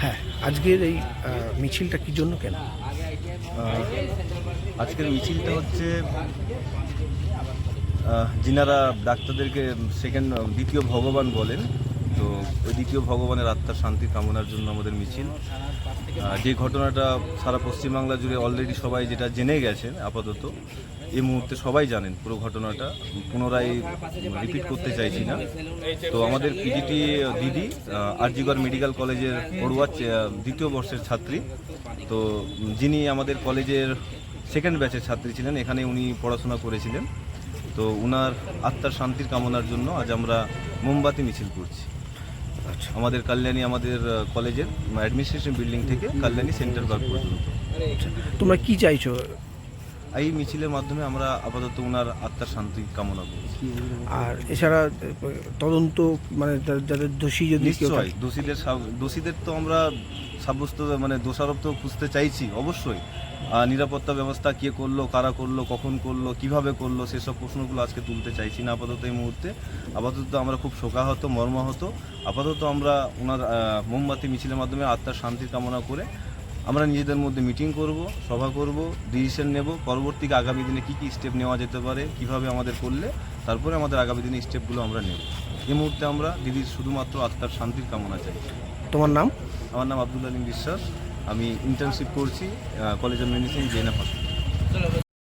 হ্যাঁ আজকের এই মিছিলটা কি জন্য কেন? আজকের মিছিলটা হচ্ছে যিনারা ডাক্তারদেরকে সেকেন্ড দ্বিতীয় ভগবান বলেন, তো ওই দ্বিতীয় ভগবানের আত্মার শান্তি কামনার জন্য আমাদের মিছিল। যে ঘটনাটা সারা পশ্চিমবাংলা জুড়ে অলরেডি সবাই যেটা জেনে গেছেন, আপাতত এই মুহূর্তে সবাই জানেন পুরো ঘটনাটা। পুনরায় রিপিট করতে চাইছি না। তো আমাদের পিজিটি দিদি আরজিগড় মেডিকেল কলেজের পড়ুয়া দ্বিতীয় বর্ষের ছাত্রী। তো যিনি আমাদের কলেজের সেকেন্ড ব্যাচের ছাত্রী ছিলেন এখানে উনি পড়াশোনা করেছিলেন। তো উনার আত্মার শান্তির কামনার জন্য আজ আমরা মোমবাতি মিছিল করছি। আচ্ছা। আমাদের কল্যাণী আমাদের কলেজের অ্যাডমিনিস্ট্রেশন বিল্ডিং থেকে কল্যাণী সেন্টার পার্ক পর্যন্ত। আচ্ছা। তোমরা কি চাইছো? এই মিছিলের মাধ্যমে আমরা আপাতত উনার আত্মার শান্তি কামনা করছি। আর এছাড়া তদন্ত মানে যাদের দোষী যদি থাকে- দোষীদের দোষীদের তো আমরা সাব্যস্ত মানে দোষারোপ তো খুঁজতে চাইছি অবশ্যই। নিরাপত্তা ব্যবস্থা কে করল কারা করল কখন করল কীভাবে করল সেসব প্রশ্নগুলো আজকে তুলতে চাইছি না আপাতত এই মুহূর্তে। আপাতত আমরা খুব শোকাহত মর্মাহত। আপাতত আমরা ওনার মোমবাতি মিছিলের মাধ্যমে আত্মার শান্তির কামনা করে আমরা নিজেদের মধ্যে মিটিং করব সভা করব ডিসিশন নেব পরবর্তীকে আগামী দিনে কী কী স্টেপ নেওয়া যেতে পারে কীভাবে আমাদের করলে তারপরে আমাদের আগামী দিনে স্টেপগুলো আমরা নেব। এই মুহূর্তে আমরা দিদির শুধুমাত্র আত্মার শান্তির কামনা চাই। তোমার নাম? আমার নাম আব্দুল আলিম বিশ্বাস। আমি ইন্টার্নশিপ করছি college of medicine JNM hospital